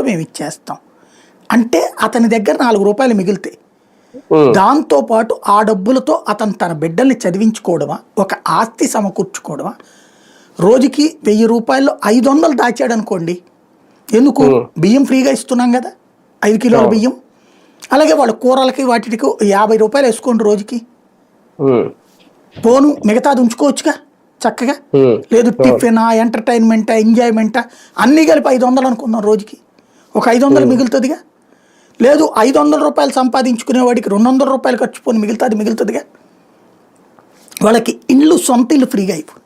మేము ఇచ్చేస్తాం. అంటే అతని దగ్గర నాలుగు రూపాయలు మిగిలితే. ఉమ్, దాంతో పాటు ఆ డబ్బులతో అతను తన బిడ్డల్ని చదివించుకోవడమా ఒక ఆస్తి సమకూర్చుకోవడమా రోజుకి వెయ్యి రూపాయలు ఐదు వందలు దాచాడు అనుకోండి. ఎందుకు? బియ్యం ఫ్రీగా ఇస్తున్నాం కదా. ఐదు కిలోల బియ్యం. అలాగే వాళ్ళ కూరలకి వాటికి యాభై రూపాయలు వేసుకోండి రోజుకి. పోను మిగతాది ఉంచుకోవచ్చుగా చక్కగా. లేదు టిఫినా ఎంటర్టైన్మెంటా ఎంజాయ్మెంటా అన్నీ కలిపి ఐదు వందలు అనుకుందాం రోజుకి. ఒక ఐదు వందలు మిగులుతుందిగా? లేదు ఐదు వందల రూపాయలు సంపాదించుకునే వాడికి రెండు వందల రూపాయలు ఖర్చు పోని మిగులుతుంది మిగులుతుందిగా? వాళ్ళకి ఇల్లు సొంత ఇల్లు ఫ్రీగా ఇవ్వు.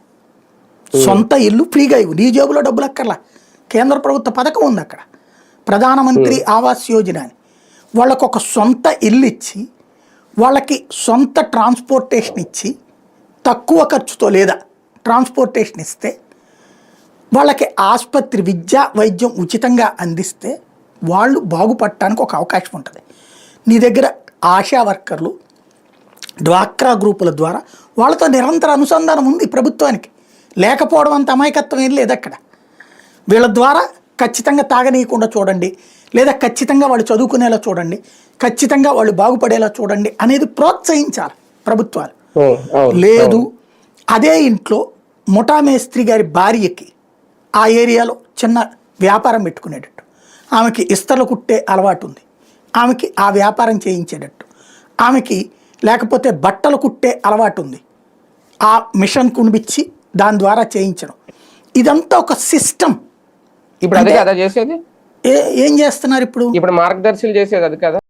సొంత ఇల్లు ఫ్రీగా ఇవ్వు. నీ జేబులో డబ్బులు అక్కర్లా. కేంద్ర ప్రభుత్వ పథకం ఉంది అక్కడ. ప్రధానమంత్రి ఆవాస్ యోజన అని. వాళ్ళకు ఒక సొంత ఇల్లు ఇచ్చి వాళ్ళకి సొంత ట్రాన్స్పోర్టేషన్ ఇచ్చి తక్కువ ఖర్చుతో లేదా ట్రాన్స్పోర్టేషన్ ఇస్తే వాళ్ళకి ఆసుపత్రి విద్య వైద్యం ఉచితంగా అందిస్తే వాళ్ళు బాగుపడటానికి ఒక అవకాశం ఉంటుంది. నీ దగ్గర ఆశా వర్కర్లు డ్వాక్రా గ్రూపుల ద్వారా వాళ్ళతో నిరంతర అనుసంధానం ఉంది ప్రభుత్వానికి. లేకపోవడం అంత అమాయకత్వం ఏం లేదు అక్కడ. వీళ్ళ ద్వారా ఖచ్చితంగా తాగనీయకుండా చూడండి లేదా ఖచ్చితంగా వాళ్ళు చదువుకునేలా చూడండి ఖచ్చితంగా వాళ్ళు బాగుపడేలా చూడండి అనేది ప్రోత్సహించాలి ప్రభుత్వాలు. లేదు అదే ఇంట్లో ముఠా మేస్త్రి గారి భార్యకి ఆ ఏరియాలో చిన్న వ్యాపారం పెట్టుకునేటట్టు. ఆమెకి ఇస్తలు కుట్టే అలవాటు ఉంది ఆమెకి ఆ వ్యాపారం చేయించేటట్టు. ఆమెకి లేకపోతే బట్టలు కుట్టే అలవాటు ఉంది ఆ మిషన్ కునిపించి దాని ద్వారా చేయించడం. ఇదంతా ఒక సిస్టమ్ ఇప్పుడు అదే కదా చేసేది? ఏ ఏం చేస్తున్నారు ఇప్పుడు? ఇప్పుడు మార్గదర్శులు చేసేది అది కదా?